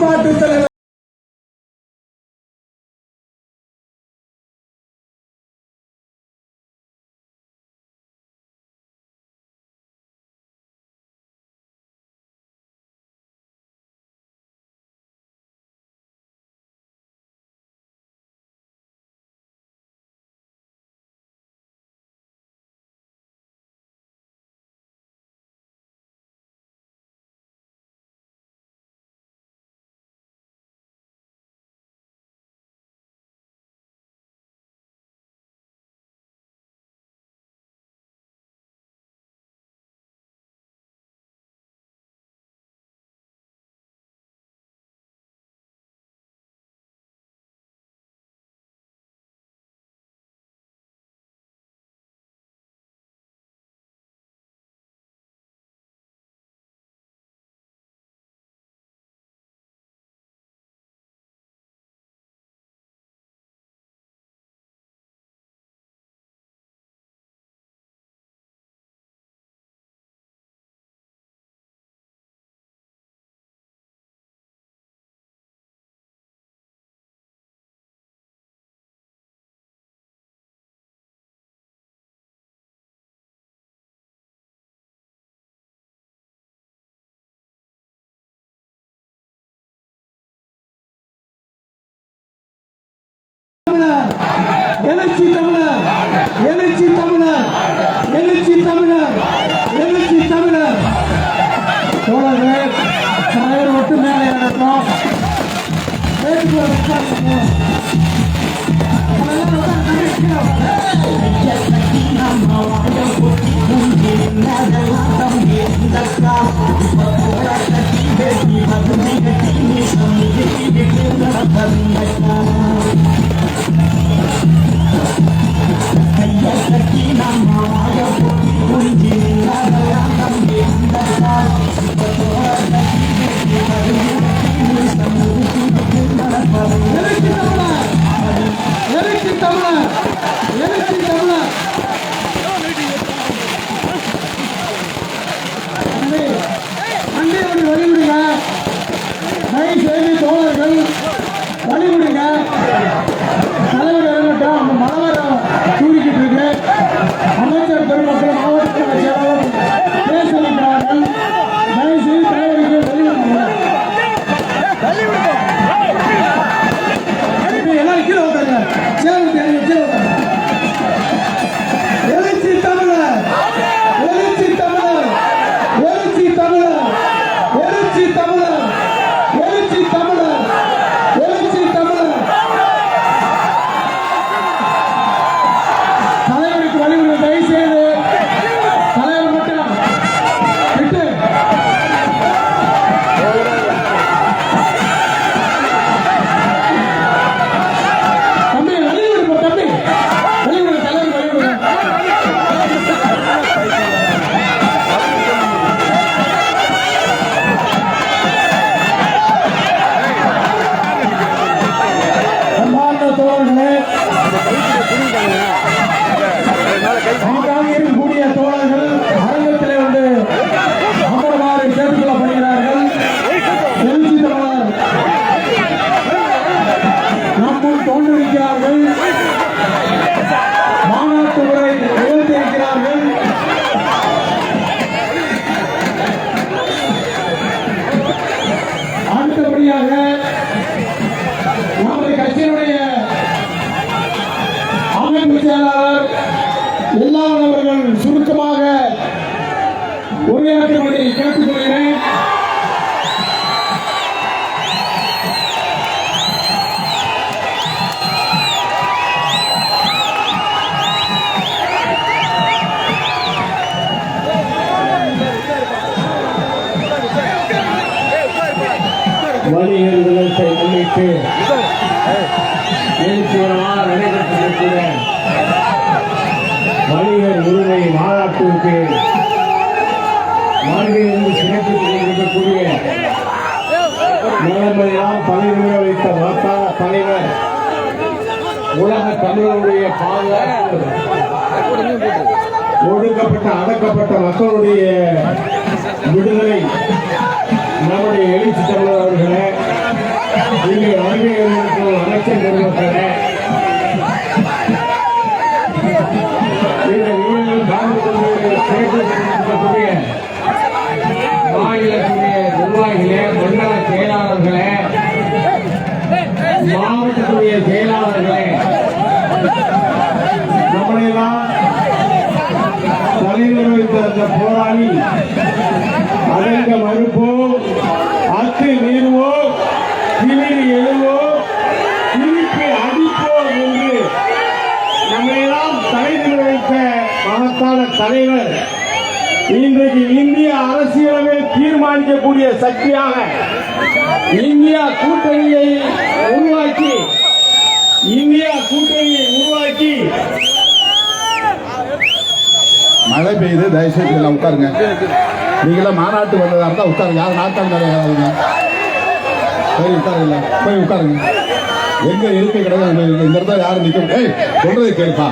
பண்பாட்டு தலைவர் தோழர்களே தலைவர் மட்டும் மேலே நடக்கும் நம்ம வாழ இல்லாதவர்கள் சுருக்கமாக உரையாற்றுவதை கேட்டுக் கொள்கிறேன். வணிகர் தினத்தை முன்னிட்டு எழுச்சி நமக்கு மாளிகையிலிருந்து சிறப்பு இருக்கக்கூடிய நிலைமையெல்லாம் தலைமுறை வைத்த மாத்தா தலைவர் உலக தமிழருடைய பாதுகாப்பு ஒடுக்கப்பட்ட அடக்கப்பட்ட மக்களுடைய விடுதலை நம்முடைய எழுச்சி தமிழர் அவர்களை இங்கே வருகை அமைச்சர் நம்மளையெல்லாம் தலைவர் வைத்த அந்த போராளி. அடங்க மறுப்போ அத்து மீறுவோ திமிரி எழுவோ திருப்பி அடிப்போ என்று நம்மையெல்லாம் தலைவர் வைத்த மகத்தான தலைவர் இன்றைக்கு இந்திய அரசியலவே தீர்மானிக்கக்கூடிய சக்தியாக இந்தியா கூட்டணியை உருவாக்கி இந்தியா கூட்டணியை உருவாக்கி மழை பெய்யுது தயவுசெய்து இல்லை உட்காருங்க. நீங்களாம் மாநாட்டு வந்ததாக இருந்தால் உட்காருங்க. யாரும் நாட்டாங்க நிறைய போய் உட்காருங்க. போய் உட்காருங்க. எங்கே இருக்கை கிடையாது இந்த இடத்துல யாரும் நிற்க ஏய் சொல்றதை கேட்பா